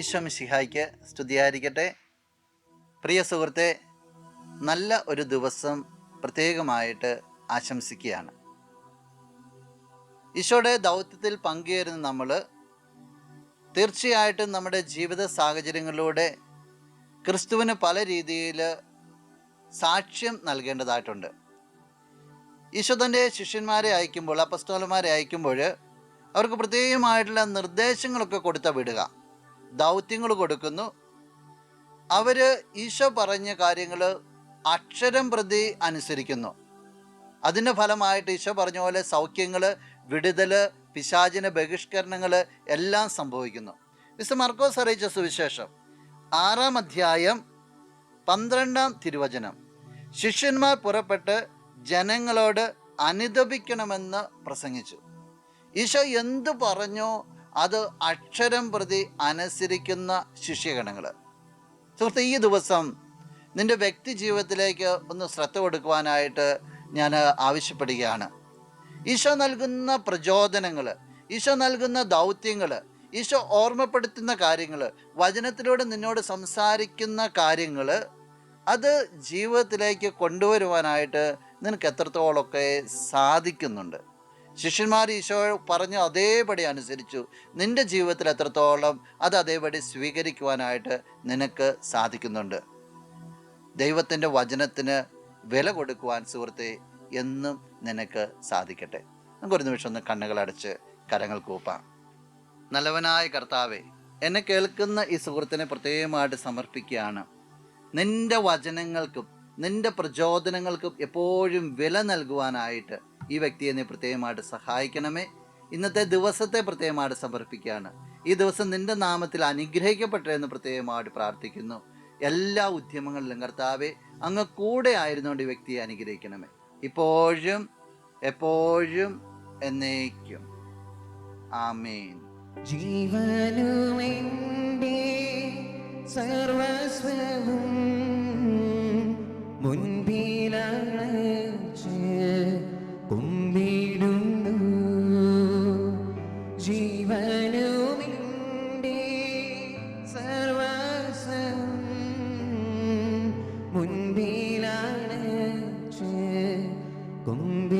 ഈശോ മിശിഹായ്ക്ക് സ്തുതിയായിരിക്കട്ടെ. പ്രിയ സുഹൃത്തെ നല്ല ഒരു ദിവസം പ്രത്യേകമായിട്ട് ആശംസിക്കുകയാണ്. ഈശോയുടെ ദൗത്യത്തിൽ പങ്കുചേരുന്ന നമ്മൾ തീർച്ചയായിട്ടും നമ്മുടെ ജീവിത സാഹചര്യങ്ങളിലൂടെ ക്രിസ്തുവിന് പല രീതിയിൽ സാക്ഷ്യം നൽകേണ്ടതായിട്ടുണ്ട്. ഈശോ തന്റെ ശിഷ്യന്മാരെ അയക്കുമ്പോൾ അപ്പസ്തോലന്മാരെ അയക്കുമ്പോൾ അവർക്ക് പ്രത്യേകമായിട്ടുള്ള നിർദ്ദേശങ്ങളൊക്കെ കൊടുത്ത വിടുക. ദൗത്യങ്ങൾ കൊടുക്കുന്നു. അവർ ഈശോ പറഞ്ഞ കാര്യങ്ങൾ അക്ഷരം പ്രതി അനുസരിക്കുന്നു. അതിന്റെ ഫലമായിട്ട് ഈശോ പറഞ്ഞ പോലെ സൗഖ്യങ്ങൾ വിടുതൽ പിശാചിന ബഹിഷ്കരണങ്ങൾ എല്ലാം സംഭവിക്കുന്നു. മിസ്റ്റർ മർക്കോസ് അറിയിച്ച സുവിശേഷം. ആറാം അധ്യായം പന്ത്രണ്ടാം തിരുവചനം. ശിഷ്യന്മാർ പുറപ്പെട്ട് ജനങ്ങളോട് അനുദപിക്കണമെന്ന് പ്രസംഗിച്ചു. ഈശോ എന്തു പറഞ്ഞോ? അത് അക്ഷരം പ്രതി അനുസരിക്കുന്ന ശിഷ്യഗണങ്ങൾ സുഹൃത്ത് ഈ ദിവസം നിന്റെ വ്യക്തി ജീവിതത്തിലേക്ക് ഒന്ന് ശ്രദ്ധ കൊടുക്കുവാനായിട്ട് ഞാൻ ആവശ്യപ്പെടുകയാണ്. ഈശോ നൽകുന്ന പ്രചോദനങ്ങൾ ഈശോ നൽകുന്ന ദൗത്യങ്ങൾ ഈശോ ഓർമ്മപ്പെടുത്തുന്ന കാര്യങ്ങൾ വചനത്തിലൂടെ നിന്നോട് സംസാരിക്കുന്ന കാര്യങ്ങൾ അത് ജീവിതത്തിലേക്ക് കൊണ്ടുവരുവാനായിട്ട് നിനക്ക് എത്രത്തോളമൊക്കെ സാധിക്കുന്നുണ്ട്. ശിഷ്യന്മാർ ഈശോ പറഞ്ഞ അതേപടി അനുസരിച്ചു. നിന്റെ ജീവിതത്തിൽ എത്രത്തോളം അത് അതേപടി സ്വീകരിക്കുവാനായിട്ട് നിനക്ക് സാധിക്കുന്നുണ്ട്. ദൈവത്തിന്റെ വചനത്തിന് വില കൊടുക്കുവാൻ സുഹൃത്തെ എന്നും നിനക്ക് സാധിക്കട്ടെ. നമുക്കൊരു നിമിഷം ഒന്ന് കണ്ണുകളടച്ച് കരങ്ങൾ കൂപ്പാം. നല്ലവനായ കർത്താവെ എന്നെ കേൾക്കുന്ന ഈ സുഹൃത്തിനെ പ്രത്യേകമായിട്ട് സമർപ്പിക്കുകയാണ്. നിന്റെ വചനങ്ങൾക്കും നിന്റെ പ്രചോദനങ്ങൾക്കും എപ്പോഴും വില നൽകുവാനായിട്ട് ഈ വ്യക്തിയെ നീ പ്രത്യേകമായിട്ട് സഹായിക്കണമേ. ഇന്നത്തെ ദിവസത്തെ പ്രത്യേകമായിട്ട് സമർപ്പിക്കുകയാണ്. ഈ ദിവസം നിന്റെ നാമത്തിൽ അനുഗ്രഹിക്കപ്പെട്ടെ എന്ന് പ്രത്യേകമായിട്ട് പ്രാർത്ഥിക്കുന്നു. എല്ലാ ഉദ്യമങ്ങളിലും കർത്താവെ അങ്ങ് കൂടെ ആയിരുന്നുകൊണ്ട് ഈ വ്യക്തിയെ അനുഗ്രഹിക്കണമേ. ഇപ്പോഴും എപ്പോഴും എന്നേക്കും. ആമേൻ. ജീവനുമെന്റെ സർവസ്വവും Kung